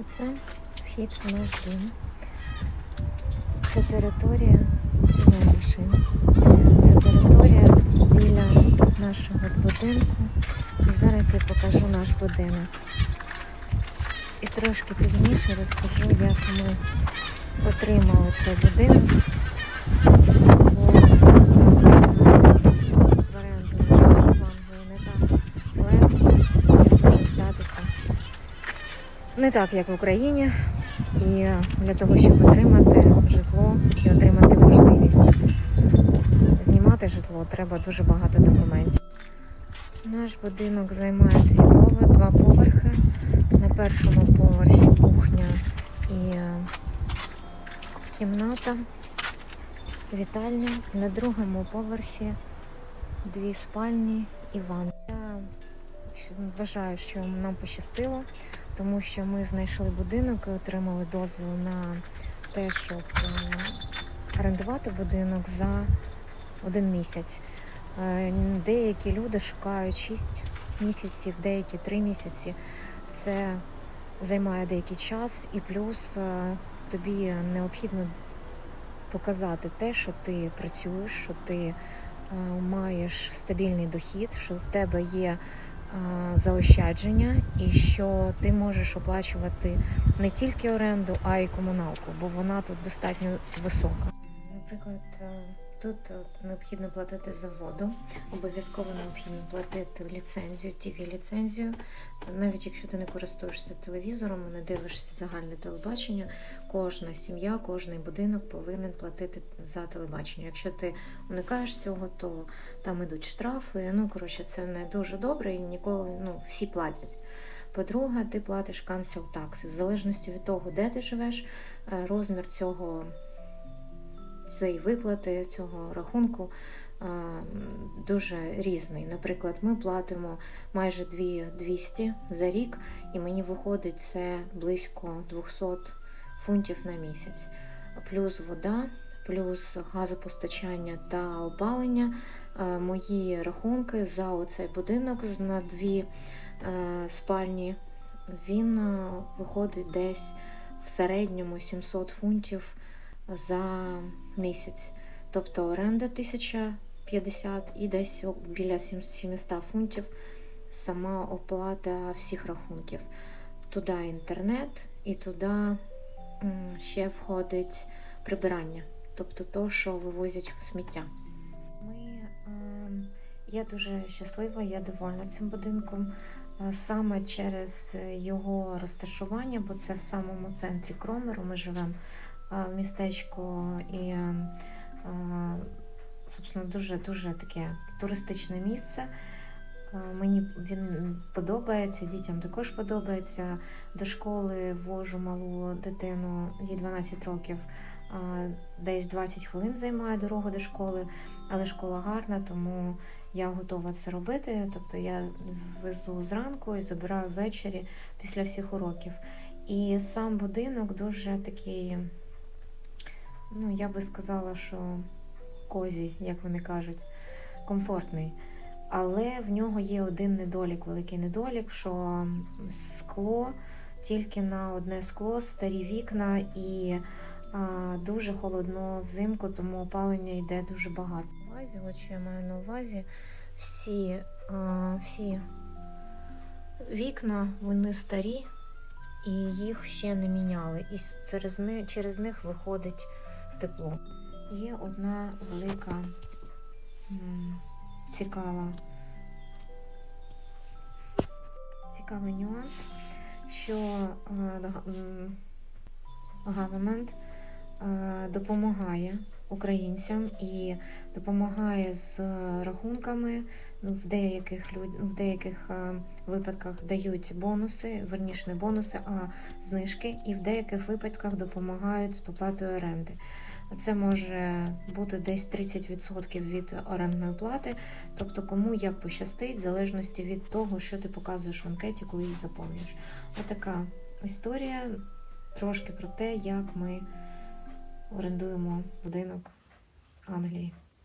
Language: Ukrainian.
Оце вхід в наш дім. Це територія, цієї машини. Це територія біля нашого будинку. І зараз я покажу наш будинок. І трошки пізніше розкажу, як ми отримали цей будинок. Бо насправді в оренду в Англії не так легко може здатися. Не так, як в Україні. І для того, щоб отримати житло і отримати можливість знімати житло, треба дуже багато документів. Наш будинок займає дві поверхи, два поверхи. На першому поверсі кухня і е, кімната, вітальня. На другому поверсі дві спальні і ванна. Я вважаю, що нам пощастило, тому що ми знайшли будинок і отримали дозвіл на те, щоб е, орендувати будинок за один місяць. Е, Деякі люди шукають 6 місяців, деякі 3 місяці. Це займає деякий час, і плюс е, тобі необхідно показати те, що ти працюєш, що ти маєш стабільний дохід, що в тебе є заощадження, і що ти можеш оплачувати не тільки оренду, а й комуналку, бо вона тут достатньо висока. Наприклад, е, тут е, необхідно платити за воду, обов'язково необхідно платити ліцензію, tv ліцензію. Навіть якщо ти не користуєшся телевізором, не дивишся загальне телебачення, кожна сім'я, кожний будинок повинен платити за телебачення. Якщо ти уникаєш цього, то там ідуть штрафи. Ну коротше, це не дуже добре і ніколи ну, всі платять. По-друге, ти платиш cancel tax. В залежності від того, де ти живеш, е, розмір цього цієї виплати цього рахунку дуже різний. Наприклад, ми платимо майже 200 за рік, і мені виходить це близько 200 фунтів на місяць. Плюс вода, плюс газопостачання та опалення. Мої рахунки за оцей будинок на дві спальні. Він виходить десь в середньому 700 фунтів за місяць. Тобто оренда 1050 і десь біля 700 фунтів сама оплата всіх рахунків. Туди інтернет і туди ще входить прибирання, тобто то, що вивозять сміття. Ми, я дуже щаслива, я довольна цим будинком. Саме через його розташування, бо це в самому центрі Кромеру. Ми живемо містечко і е, е, собственно дуже дуже таке туристичне місце. Е, Мені він подобається, дітям також подобається. До школи вожу малу дитину, їй 12 років. Десь 20 хвилин займає дорога до школи, але школа гарна, тому я готова це робити. Тобто я везу зранку і забираю ввечері після всіх уроків. І сам будинок дуже такий, ну я би сказала, що козі, як вони кажуть, комфортний. Але в нього є один недолік, великий недолік, що скло тільки на одне скло, старі вікна і а, дуже холодно взимку, тому опалення йде дуже багато. Увазі, от що я маю на увазі, всі, а, всі вікна вони старі і їх ще не міняли. І через них виходить тепло. Є одна велика цікава, цікавий нюанс, що е, е, допомагає українцям і допомагає з рахунками. В деяких люд... в деяких е, випадках дають бонуси, верніше не бонуси, а знижки, і в деяких випадках допомагають з поплатою оренди. Це може бути десь 30% від орендної плати. Тобто, кому як пощастить, в залежності від того, що ти показуєш в анкеті, коли її заповнюєш. Отака історія трошки про те, як ми орендуємо будинок Англії.